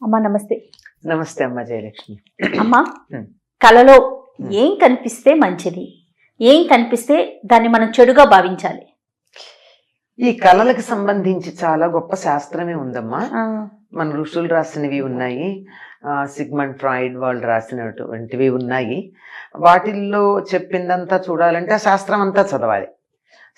అమ్మా నమస్తే. నమస్తే అమ్మ జయలక్ష్మి. అమ్మా. కళలో ఏం కనిపిస్తే మంచిది? ఏం కనిపిస్తే దాన్ని మనం చెడుగా భావించాలి? ఈ కళలకు సంబంధించి చాలా గొప్ప శాస్త్రమే ఉందమ్మా. మన ఋషులు రాసినవి ఉన్నాయి. సిగ్మండ్ ఫ్రాయిడ్ వాళ్ళు రాసినటువంటివి ఉన్నాయి. వాటిల్లో చెప్పిందంతా చూడాలంటే ఆ శాస్త్రం అంతా చదవాలి.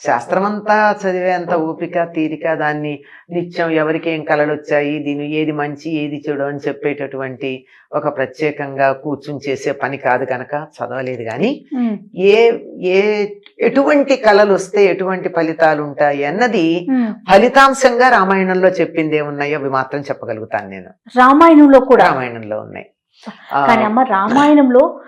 శాస్త్రం అంతా చదివేంత ఓపిక తీరిక దాన్ని నిత్యం ఎవరికి ఏం కళలు వచ్చాయి దీని ఏది మంచి ఏది చెడు అని చెప్పేటటువంటి ఒక ప్రత్యేకంగా కూర్చుని చేసే పని కాదు కనుక చదవలేదు కానీ ఏ ఏ ఎటువంటి కళలు వస్తే ఎటువంటి ఫలితాలు ఉంటాయి అన్నది. ఫలితాంశంగా రామాయణంలో చెప్పింది ఏమున్నాయో అవి మాత్రం చెప్పగలుగుతాను నేను. రామాయణంలో కూడా? రామాయణంలో ఉన్నాయి. కానీ అమ్మ రామాయణంలో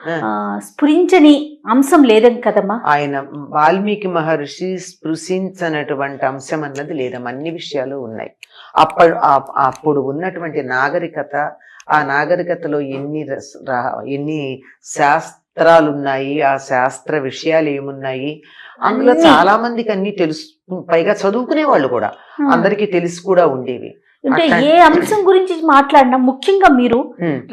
స్ఫురించని అంశం లేదని కదమ్మా. ఆయన వాల్మీకి మహర్షి స్పృశించనటువంటి అంశం అన్నది లేదమ్మా. అన్ని విషయాలు ఉన్నాయి. అప్పుడు అప్పుడు ఉన్నటువంటి నాగరికత ఆ నాగరికతలో ఎన్ని ఎన్ని శాస్త్రాలు ఉన్నాయి ఆ శాస్త్ర విషయాలు ఏమున్నాయి అందులో. చాలా మందికి అన్ని తెలుసు. పైగా చదువుకునే వాళ్ళు కూడా. అందరికీ తెలిసి కూడా ఉండేవి. అంటే ఏ అంశం గురించి మాట్లాడినా ముఖ్యంగా మీరు.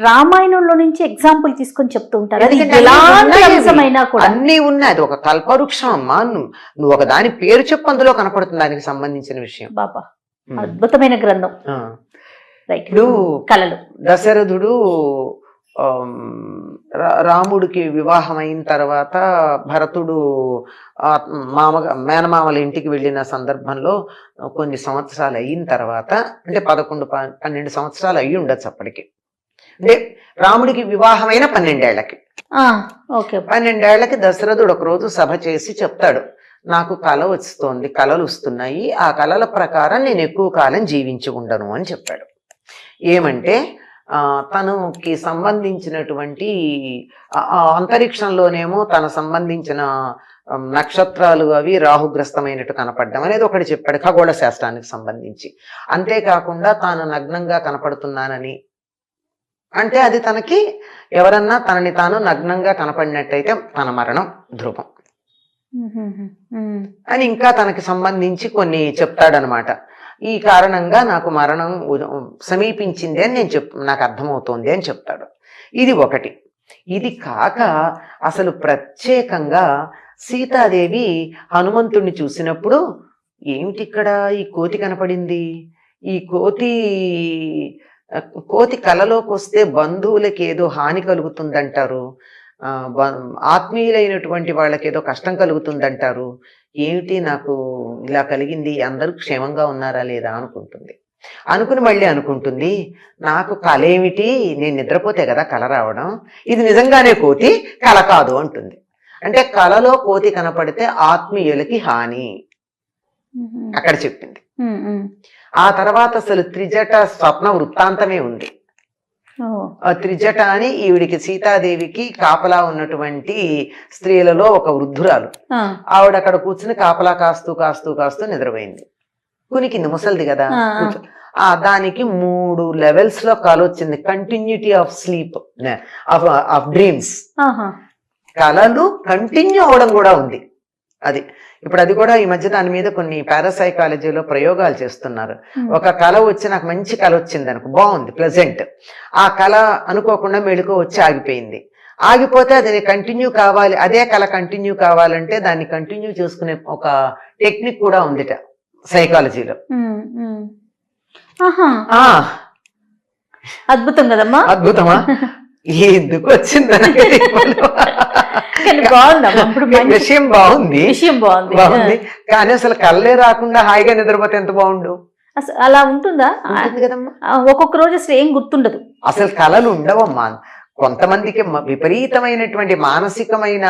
రామాయణంలో నుంచి ఎగ్జాంపుల్ తీసుకొని చెప్తూ ఉంటారు అది ఎందుకంటే ఎలాంటి అన్నీ ఉన్నాయి. అంశమైనా కూడా అన్నీ ఉన్నాయి అది ఒక కల్పవృక్షం అమ్మా నువ్వు ఒక దాని పేరు చెప్పు అందులో కనపడుతుంది దానికి సంబంధించిన విషయం బాబా. అద్భుతమైన గ్రంథం. రైట్ కళలు దశరథుడు రాముడికి వివాహం అయిన తర్వాత భరతుడు మామ మేనమామల ఇంటికి వెళ్ళిన సందర్భంలో కొన్ని సంవత్సరాలు అయిన తర్వాత అంటే పదకొండు పన్నెండు సంవత్సరాలు అయ్యి ఉండొచ్చు అప్పటికి. అంటే రాముడికి వివాహమైన పన్నెండేళ్ళకి పన్నెండేళ్ళకి దశరథుడు ఒకరోజు సభ చేసి చెప్తాడు నాకు కళ వస్తోంది కళలు వస్తున్నాయి ఆ కళల ప్రకారం నేను ఎక్కువ కాలం జీవించి ఉండను అని చెప్పాడు. ఏమంటే తనకి సంబంధించినటువంటి అంతరిక్షంలోనేమో తన సంబంధించిన నక్షత్రాలు అవి రాహుగ్రస్తమైనట్టు కనపడడం అనేది ఒకటి చెప్పాడు ఖగోళ శాస్త్రానికి సంబంధించి. అంతేకాకుండా తాను నగ్నంగా కనపడుతున్నానని. అంటే అది తనకి ఎవరన్నా తనని తాను నగ్నంగా కనపడినట్టయితే తన మరణం ధ్రువం. అని ఇంకా తనకి సంబంధించి కొన్ని చెప్తాడనమాట. ఈ కారణంగా నాకు మరణం సమీపించింది అని నేను చెప్ నాకు అర్థమవుతోంది అని చెప్తాడు. ఇది ఒకటి. ఇది కాక అసలు ప్రత్యేకంగా సీతాదేవి హనుమంతుణ్ణి చూసినప్పుడు ఏమిటి ఇక్కడ ఈ కోతి కనపడింది? ఈ కోతి కోతి కలలోకి వస్తే బంధువులకి ఏదో హాని కలుగుతుందంటారు. ఆత్మీయులైనటువంటి వాళ్ళకి ఏదో కష్టం కలుగుతుందంటారు. ఏమిటి నాకు ఇలా కలిగింది? అందరూ క్షేమంగా ఉన్నారా లేదా అనుకుంటుంది. అనుకుని మళ్ళీ అనుకుంటుంది నాకు కళ ఏమిటి నేను నిద్రపోతే కదా కళ రావడం. ఇది నిజంగానే కోతి కళ కాదు అంటుంది. అంటే కళలో కోతి కనపడితే ఆత్మీయులకి హాని. అక్కడ చెప్పింది. ఆ తర్వాత అసలు త్రిజట స్వప్న వృత్తాంతమే ఉంది. త్రిజట అని ఈవిడికి సీతాదేవికి కాపలా ఉన్నటువంటి స్త్రీలలో ఒక వృద్ధురాలు. ఆవిడ అక్కడ కూర్చుని కాపలా కాస్తూ కాస్తూ కాస్తూ నిద్రపోయింది. కునికింది ముసలిది కదా. ఆ, దానికి మూడు లెవెల్స్లో కాలు వచ్చింది. Continuity of sleep of of dreams కళలు కంటిన్యూ అవడం కూడా ఉంది. అది. ఇప్పుడు అది కూడా ఈ మధ్య దాని మీద కొన్ని పారాసైకాలజీలో ప్రయోగాలు చేస్తున్నారు. ఒక కళ వచ్చి నాకు మంచి కళ వచ్చింది అనుకో బాగుంది ప్లెజెంట్ ఆ కళ అనుకోకుండా మెళుకో వచ్చి ఆగిపోయింది. ఆగిపోతే అది కంటిన్యూ కావాలి అదే కళ కంటిన్యూ కావాలంటే దాన్ని కంటిన్యూ చేసుకునే ఒక టెక్నిక్ కూడా ఉందిట సైకాలజీలో అద్భుతం కదమ్మా. అద్భుతమా? ఎందుకు వచ్చింది కానీ బాగుందమ్మా ఇప్పుడు మంచి విషయం బాగుంది. విషయం బాగుంది. బాగుంది. కానీ అసలు కళ్ళే రాకుండా హాయిగా నిద్రపోతే ఎంత బాగుండు? అస- అలా ఉంటుందా? ఒక్కొక్క రోజు అసలు ఏం గుర్తుండదు. అసలు కళలు ఉండవమ్మా. కొంతమందికి మ- విపరీతమైన మానసికమైన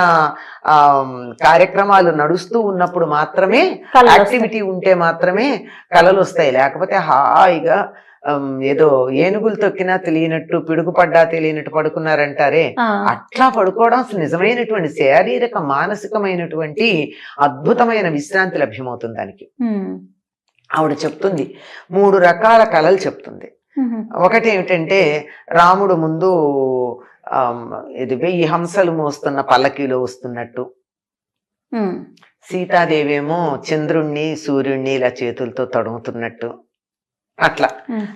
ఆ కార్యక్రమాలు నడుస్తూ ఉన్నప్పుడు మాత్రమే. యాక్టివిటీ ఉంటే మాత్రమే కళలు వస్తాయి. లేకపోతే హాయిగా ఏదో ఏనుగులు తొక్కినా తెలియనట్టు పిడుగుపడ్డా తెలియనట్టు పడుకున్నారంటారే. అట్లా పడుకోవడం అసలు నిజమైనటువంటి శారీరక మానసికమైనటువంటి అద్భుతమైన విశ్రాంతి లభ్యమవుతుంది దానికి. ఆవిడ చెప్తుంది మూడు రకాల కళలు చెప్తుంది. ఒకటి ఏమిటంటే రాముడు ముందు ఇది వెయ్యి హంసలు మోస్తున్న పల్లకీలో వస్తున్నట్టు. సీతాదేవి ఏమో చంద్రుణ్ణి సూర్యుణ్ణి ఇలా చేతులతో తడుముతున్నట్టు. అట్లా.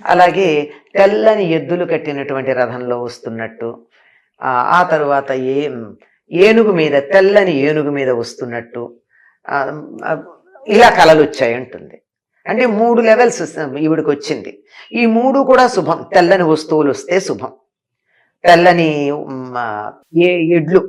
అలాగే తెల్లని ఎద్దులు కట్టినటువంటి రథంలో వస్తున్నట్టు ఆ, తరువాత ఏ ఏనుగు మీద తెల్లని ఏనుగు మీద వస్తున్నట్టు ఇలా కళలు వచ్చాయి అంటుంది. అంటే మూడు లెవెల్స్ ఈవిడికి వచ్చింది ఈ మూడు కూడా శుభం. తెల్లని వస్తువులు వస్తే శుభం. తెల్లని ఏ ఎడ్లు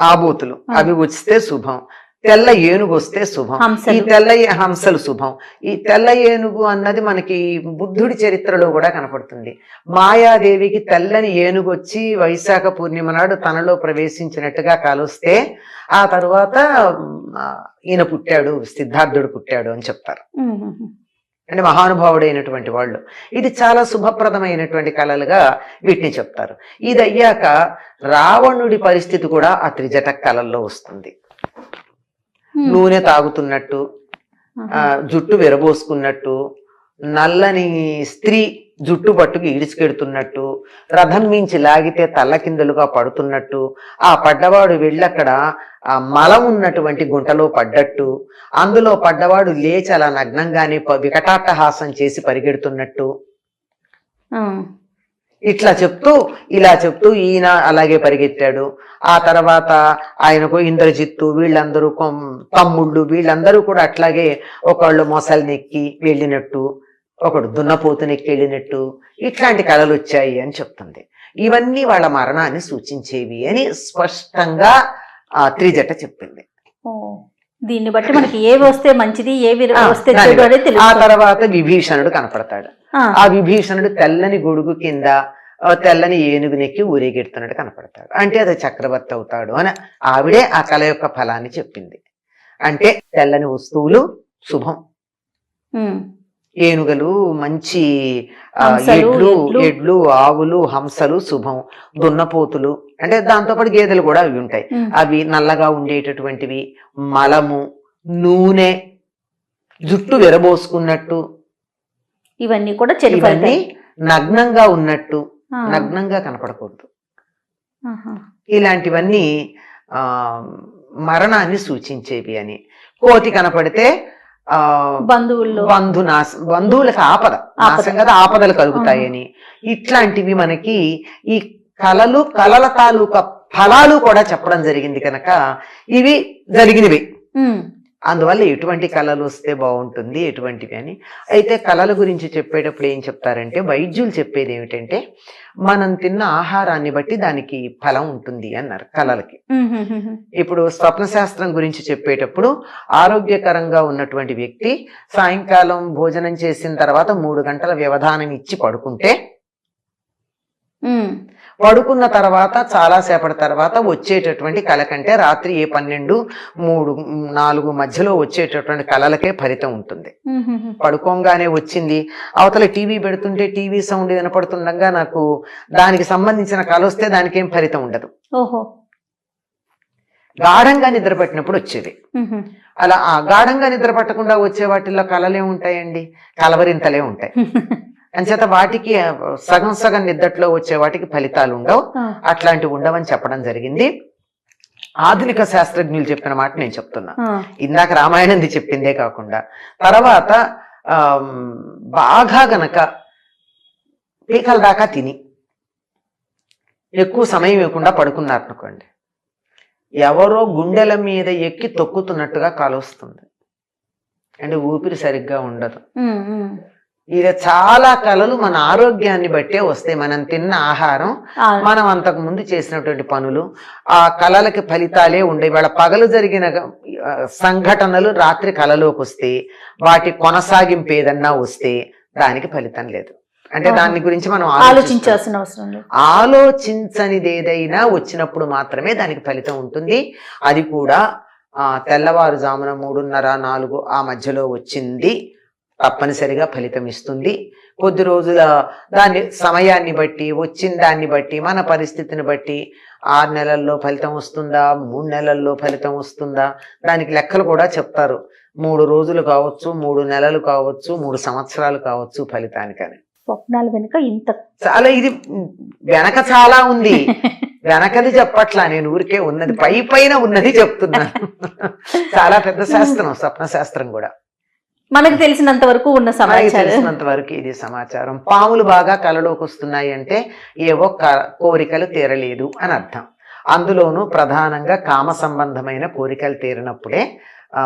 ఆబోతులు. అవి వస్తే శుభం. తెల్ల ఏనుగు వస్తే శుభం. ఈ తెల్ల హంసలు శుభం. ఈ తెల్ల ఏనుగు అన్నది మనకి బుద్ధుడి చరిత్రలో కూడా కనపడుతుంది. మాయాదేవికి తెల్లని ఏనుగు వచ్చి వైశాఖ పూర్ణిమ నాడు తనలో ప్రవేశించినట్టుగా కలుస్తే ఆ తరువాత ఈయన పుట్టాడు సిద్ధార్థుడు పుట్టాడు అని చెప్తారు. అంటే మహానుభావుడైనటువంటి వాళ్ళు. ఇది చాలా శుభప్రదమైనటువంటి కళలుగా వీటిని చెప్తారు. ఇది అయ్యాక రావణుడి పరిస్థితి కూడా ఆ త్రిజట కళల్లో వస్తుంది. నూనె తాగుతున్నట్టు జుట్టు విరబోసుకున్నట్టు నల్లని స్త్రీ జుట్టు పట్టుకు ఈడ్చుకెడుతున్నట్టు రథం మించి లాగితే తల్లకిందులుగా పడుతున్నట్టు ఆ పడ్డవాడు వెళ్ళక్కడ ఆ మలం ఉన్నటువంటి గుంటలో పడ్డట్టు అందులో పడ్డవాడు లేచి అలా నగ్నంగానే వికటాట్టహాసం చేసి పరిగెడుతున్నట్టు. ఇట్లా చెప్తూ ఇలా చెప్తూ ఈయన అలాగే పరిగెత్తాడు ఆ తర్వాత ఆయనకు ఇంద్రజిత్తు వీళ్ళందరూ తమ్ముళ్ళు వీళ్ళందరూ కూడా అట్లాగే ఒకళ్ళు మొసలినెక్కి వెళ్ళినట్టు ఒకడు దున్నపోతునెక్కి వెళ్ళినట్టు ఇట్లాంటి కళలు వచ్చాయి అని చెప్తుంది ఇవన్నీ వాళ్ళ మరణాన్ని సూచించేవి అని స్పష్టంగా ఆ త్రిజట చెప్పింది. దీన్ని బట్టి మనకి ఏవి వస్తే మంచిది ఏవి ఆ, వస్తే ఆ. తర్వాత విభీషణుడు కనపడతాడు ఆ, విభీషణుడు తెల్లని గొడుగు కింద తెల్లని ఏనుగునెక్కి ఊరేగెడుతున్నట్టు కనపడతాడు అంటే అది చక్రవర్తి అవుతాడు అని ఆవిడే ఆ కళ యొక్క ఫలాన్ని చెప్పింది అంటే తెల్లని వస్తువులు శుభం. ఏనుగలు మంచి ఎడ్లు ఎడ్లు. ఆవులు హంసలు శుభం దున్నపోతులు అంటే దాంతోపాటు గేదెలు కూడా అవి ఉంటాయి. అవి నల్లగా ఉండేటటువంటివి మలము నూనె జుట్టు విరబోసుకున్నట్టు ఇవన్నీ కూడా ఇవన్నీ. నగ్నంగా ఉన్నట్టు నగ్నంగా కనపడకూడదు. ఇలాంటివన్నీ ఆ మరణాన్ని సూచించేవి అని కోతి కనపడితే ఆ బంధువుల్లో బంధు నాశ బంధువులకు ఆపద. నాశం కదా ఆపదలు కలుగుతాయని ఇట్లాంటివి మనకి ఈ కళలు కళల తాలూకా ఫలాలు కూడా చెప్పడం జరిగింది కనుక ఇవి జరిగినవి. అందువల్ల ఎటువంటి కళలు వస్తే బాగుంటుంది ఎటువంటివి అని అయితే కళల గురించి చెప్పేటప్పుడు ఏం చెప్తారంటే వైద్యులు చెప్పేది ఏమిటంటే మనం తిన్న ఆహారాన్ని బట్టి దానికి ఫలం ఉంటుంది అన్నారు కళలకి. ఇప్పుడు స్వప్న శాస్త్రం గురించి చెప్పేటప్పుడు ఆరోగ్యకరంగా ఉన్నటువంటి వ్యక్తి సాయంకాలం భోజనం చేసిన తర్వాత మూడు గంటల వ్యవధానం ఇచ్చి పడుకుంటే. పడుకున్న తర్వాత చాలా సేపటి తర్వాత వచ్చేటటువంటి కళ కంటే రాత్రి ఏ పన్నెండు మూడు నాలుగు మధ్యలో వచ్చేటటువంటి కళలకే ఫలితం ఉంటుంది. పడుకోగానే వచ్చింది. అవతల టీవీ పెడుతుంటే టీవీ సౌండ్ వినపడుతుండగా నాకు దానికి సంబంధించిన కళ వస్తే దానికి ఏం ఫలితం ఉండదు. ఓహో. గాఢంగా నిద్ర పట్టినప్పుడు వచ్చేది. అలా ఆ గాఢంగా నిద్ర పట్టకుండా వచ్చే వాటిల్లో కళలే ఉంటాయండి. కలవరింతలే ఉంటాయి. అంచేత వాటికి సగం సగం నిద్రలో వచ్చే వాటికి ఫలితాలు ఉండవు. అట్లాంటివి ఉండవని చెప్పడం జరిగింది. ఆధునిక శాస్త్రజ్ఞులు చెప్పిన మాట నేను చెప్తున్నా. ఇందాక రామాయణంది చెప్పిందే కాకుండా తర్వాత బాగా గనక పీకల దాకా తిని ఎక్కువ సమయం ఇవ్వకుండా పడుకున్నారు అనుకోండి ఎవరో గుండెల మీద ఎక్కి తొక్కుతున్నట్టుగా కాలుస్తుంది. అంటే ఊపిరి సరిగ్గా ఉండదు. ఇక చాలా కళలు మన ఆరోగ్యాన్ని బట్టే వస్తాయి. మనం తిన్న ఆహారం మనం అంతకు ముందు చేసినటువంటి పనులు ఆ కళలకి ఫలితాలే ఉండే వాళ్ళ పగలు జరిగిన సంఘటనలు రాత్రి కళలోకి వస్తే వాటి కొనసాగింపు ఏదన్నా వస్తే దానికి ఫలితం లేదు. అంటే. దాని గురించి మనం ఆలోచించాలి ఆలోచించాల్సిన అవసరం ఆలోచించనిది ఏదైనా వచ్చినప్పుడు మాత్రమే దానికి ఫలితం ఉంటుంది. అది కూడా ఆ, తెల్లవారుజామున మూడున్నర నాలుగు ఆ మధ్యలో వచ్చింది. తప్పనిసరిగా ఫలితం ఇస్తుంది. కొద్ది రోజుల దాన్ని సమయాన్ని బట్టి వచ్చిన దాన్ని బట్టి మన పరిస్థితిని బట్టి ఆరు నెలల్లో ఫలితం వస్తుందా? మూడు నెలల్లో ఫలితం వస్తుందా? దానికి లెక్కలు కూడా చెప్తారు. మూడు రోజులు కావచ్చు మూడు నెలలు కావచ్చు మూడు సంవత్సరాలు కావచ్చు ఫలితానికని. స్వప్నాల వెనుక ఇంత చాలా ఇది వెనక చాలా ఉంది. వెనకది చెప్పట్లా నేను ఊరికే ఉన్నది పై పైన ఉన్నది చెప్తున్నాను. చాలా పెద్ద శాస్త్రం స్వప్న శాస్త్రం కూడా. మనకు తెలిసినంత వరకు ఉన్న సమాచారం. తెలిసినంత వరకు ఇది సమాచారం. పాములు బాగా కలలోకి వస్తున్నాయి అంటే ఏవో కోరికలు తీరలేదు అని అర్థం. అందులోనూ ప్రధానంగా కామ సంబంధమైన కోరికలు తీరినప్పుడే ఆ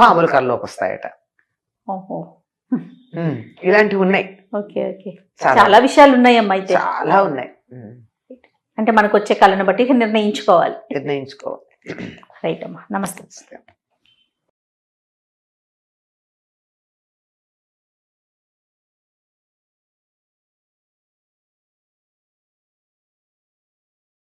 పాములు కల్లోకి వస్తాయట. ఇలాంటివి ఉన్నాయి. Okay okay. చాలా. విషయాలు ఉన్నాయమ్మా అయితే. చాలా ఉన్నాయి. అంటే మనకు వచ్చే కళను బట్టి నిర్ణయించుకోవాలి. నిర్ణయించుకోవాలి. రైట్ అమ్మా. నమస్తే.